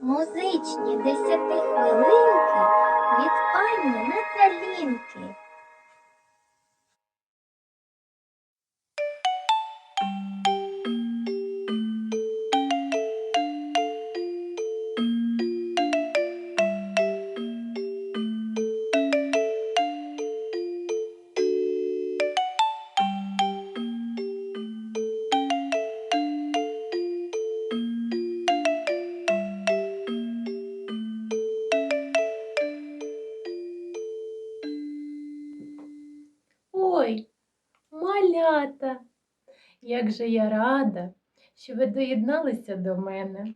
Музичні десятихвилинки від пані Наталінки. Як же я рада, що ви доєдналися до мене.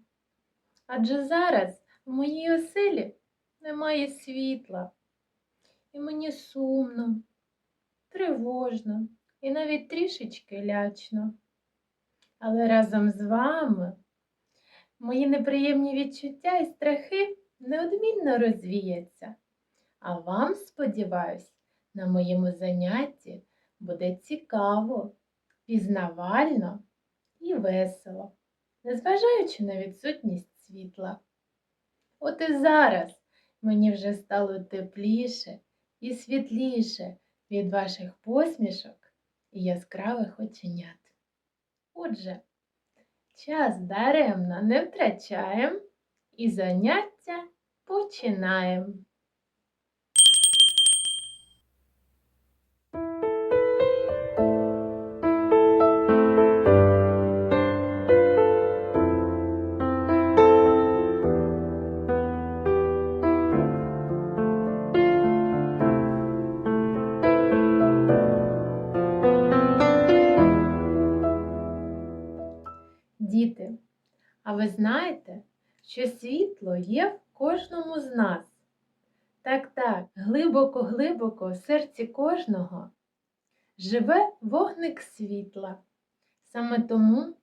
Адже зараз в моїй оселі немає світла, і мені сумно, тривожно і навіть трішечки лячно. Але разом з вами мої неприємні відчуття і страхи неодмінно розвіяться. А вам, сподіваюсь, на моєму занятті буде цікаво, пізнавально і весело, незважаючи на відсутність світла. От і зараз мені вже стало тепліше і світліше від ваших посмішок і яскравих оченят. Отже, час даремно не втрачаємо і заняття починаємо. Ви знаєте, що світло є в кожному з нас? Так, так, глибоко-глибоко в серці кожного живе вогник світла. Саме тому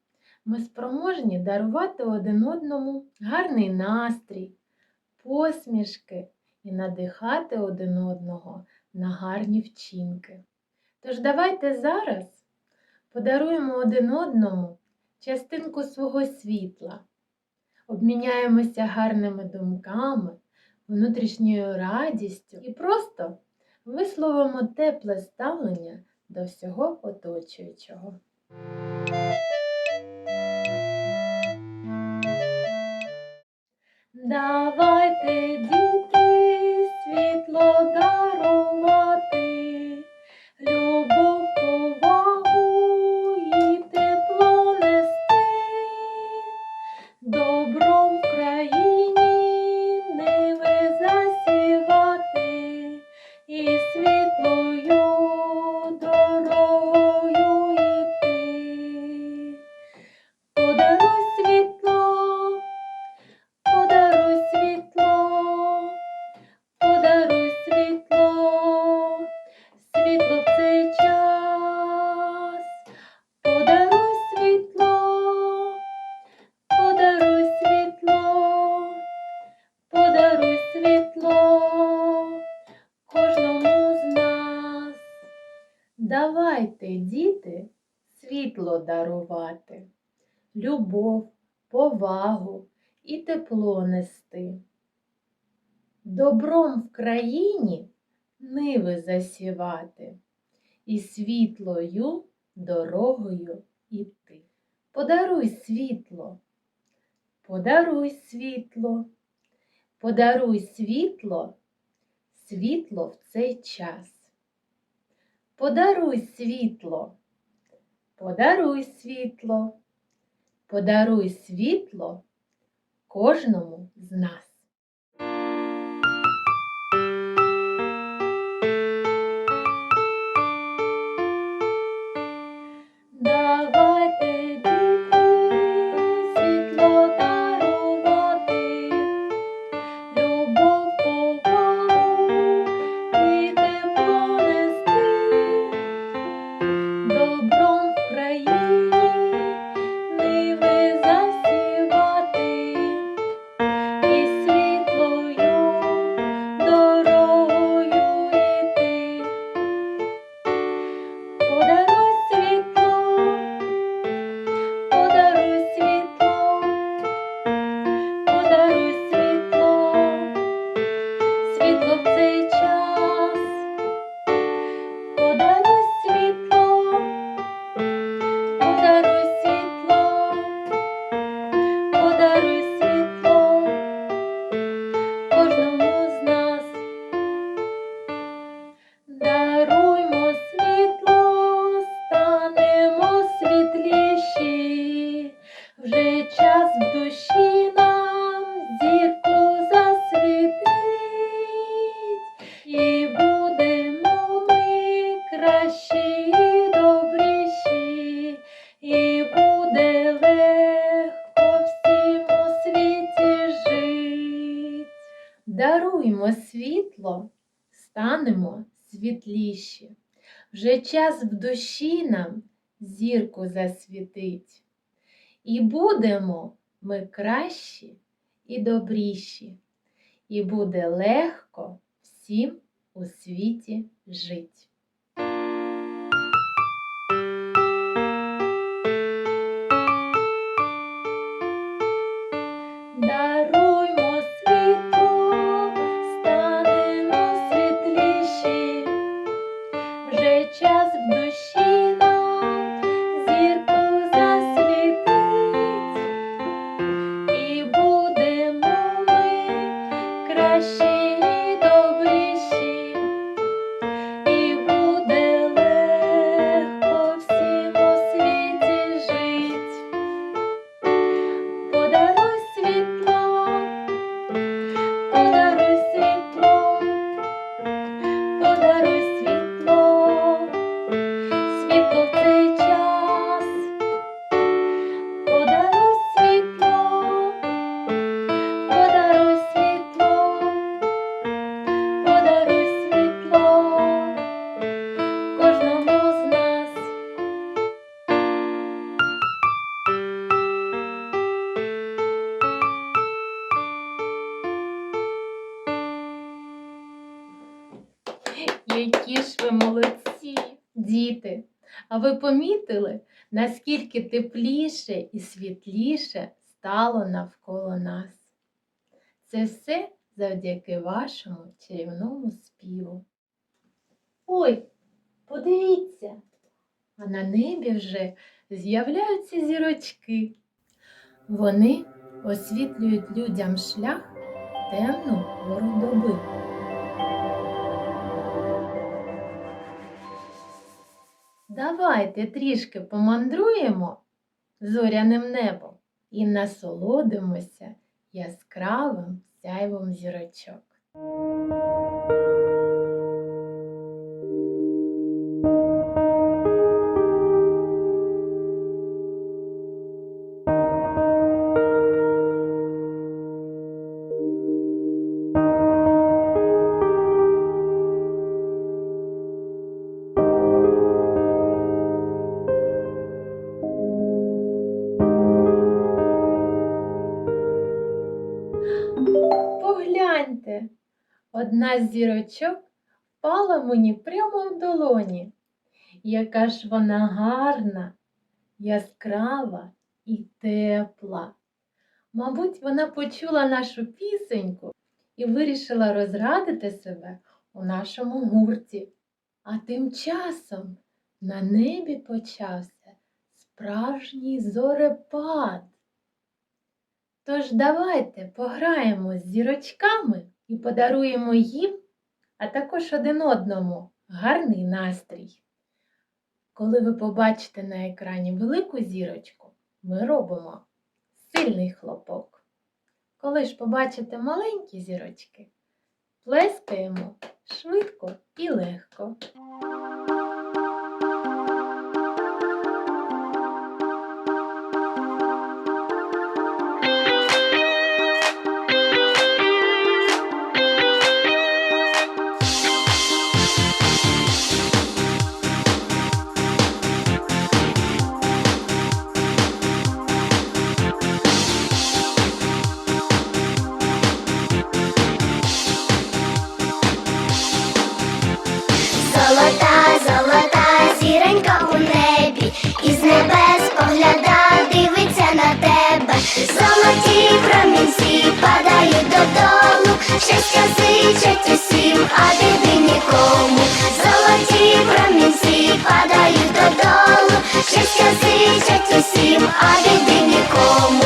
ми спроможні дарувати один одному гарний настрій, посмішки і надихати один одного на гарні вчинки. Тож давайте зараз подаруємо один одному частинку свого світла, обміняємося гарними думками, внутрішньою радістю і просто висловимо тепле ставлення до всього оточуючого. Давайте, Давайте, діти, світло дарувати, любов, повагу і тепло нести. Добром в країні ниви засівати і світлою дорогою іти. Подаруй світло, подаруй світло, подаруй світло, світло в цей час. Подаруй світло, подаруй світло, подаруй світло кожному з нас. Даруймо світло, станемо світліші. Вже час в душі нам зірку засвітить. І будемо ми кращі і добріші, і буде легко всім у світі жить. Подаруй Які ж ви молодці, діти! А ви помітили, наскільки тепліше і світліше стало навколо нас? Це все завдяки вашому чарівному співу. Ой, подивіться, а на небі вже з'являються зірочки. Вони освітлюють людям шлях темну пору доби. Давайте трішки помандруємо зоряним небом і насолодимося яскравим сяйвом зірочок. Одна з зірочок впала мені прямо в долоні. Яка ж вона гарна, яскрава і тепла. Мабуть, вона почула нашу пісеньку і вирішила розрадити себе у нашому гурті. А тим часом на небі почався справжній зорепад. Тож давайте пограємо з зірочками і подаруємо їм, а також один одному гарний настрій. Коли ви побачите на екрані велику зірочку, ми робимо сильний хлопок. Коли ж побачите маленькі зірочки, плескаємо швидко і легко. Золоті промінці падають додолу, щастя зичать усім, а біди нікому. Золоті промінці падають додолу, щастя зичать усім, а біди нікому.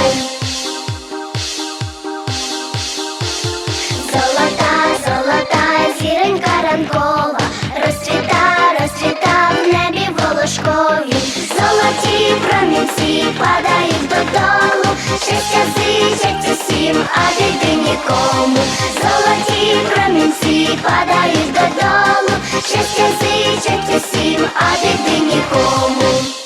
Золота, золота зіронька ранкова, розцвіта, розцвіта в небі волошкові, золоті промінці падають додолу, щастя зичать усім, а біди нікому. Золоті промінці падають додолу, щастя зичать усім, а біди нікому.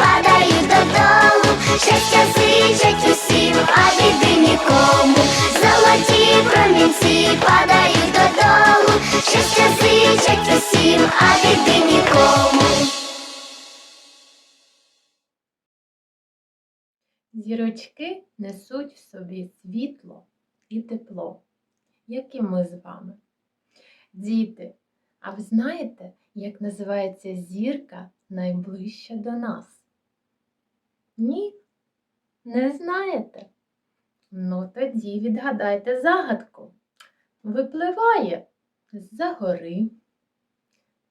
Падають додолу, щастя зичать усім, а біди нікому. Золоті промінці падають додолу, щастя зичать усім, а біди нікому. Зірочки несуть в собі світло і тепло, як і ми з вами. Діти, а ви знаєте, як називається зірка найближча до нас? Ні? Не знаєте? Ну тоді відгадайте загадку. Випливає з-за гори,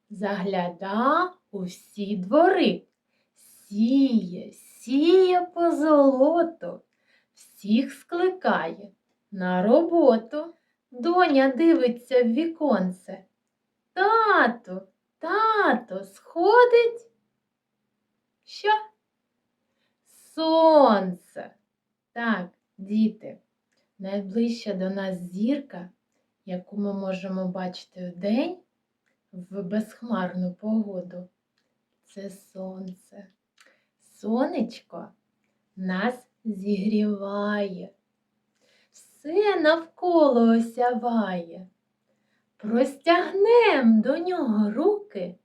загляда у всі двори, сіє, сіє по золоту, всіх скликає на роботу. Доня дивиться в віконце. Тату, тато, сходить. Що? Сонце. Так, діти, найближча до нас зірка, яку ми можемо бачити вдень в безхмарну погоду. Це сонце. Сонечко нас зігріває, все навколо осяває. Простягнем до нього руки,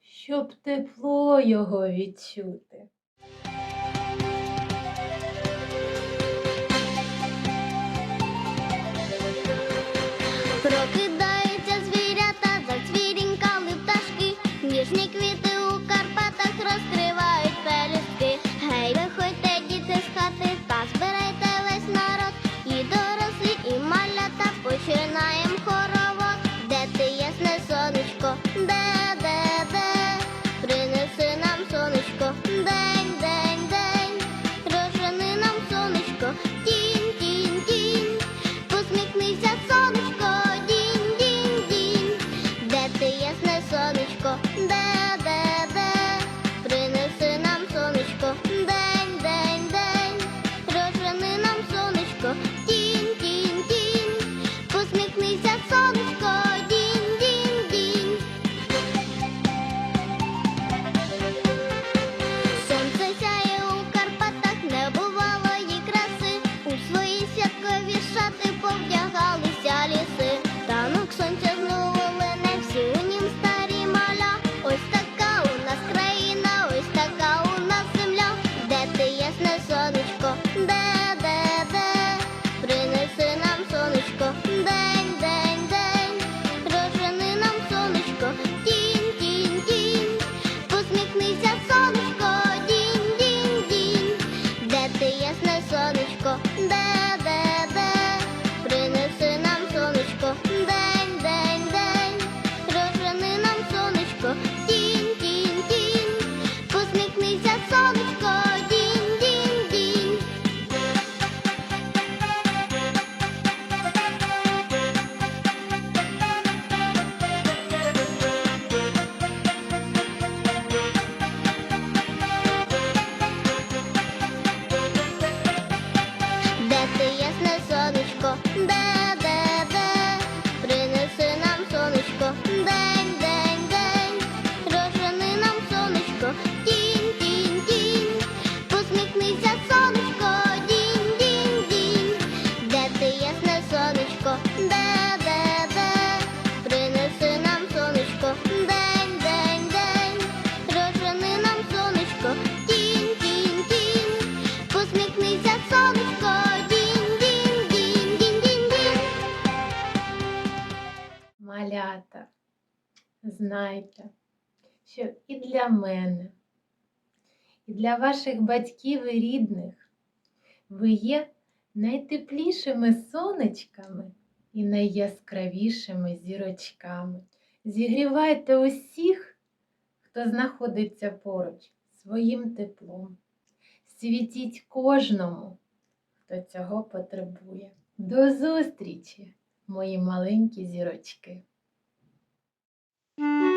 щоб тепло його відчути. Знайте, що і для мене, і для ваших батьків і рідних ви є найтеплішими сонечками і найяскравішими зірочками. Зігрівайте усіх, хто знаходиться поруч своїм теплом. Світіть кожному, хто цього потребує. До зустрічі, мої маленькі зірочки! Mm.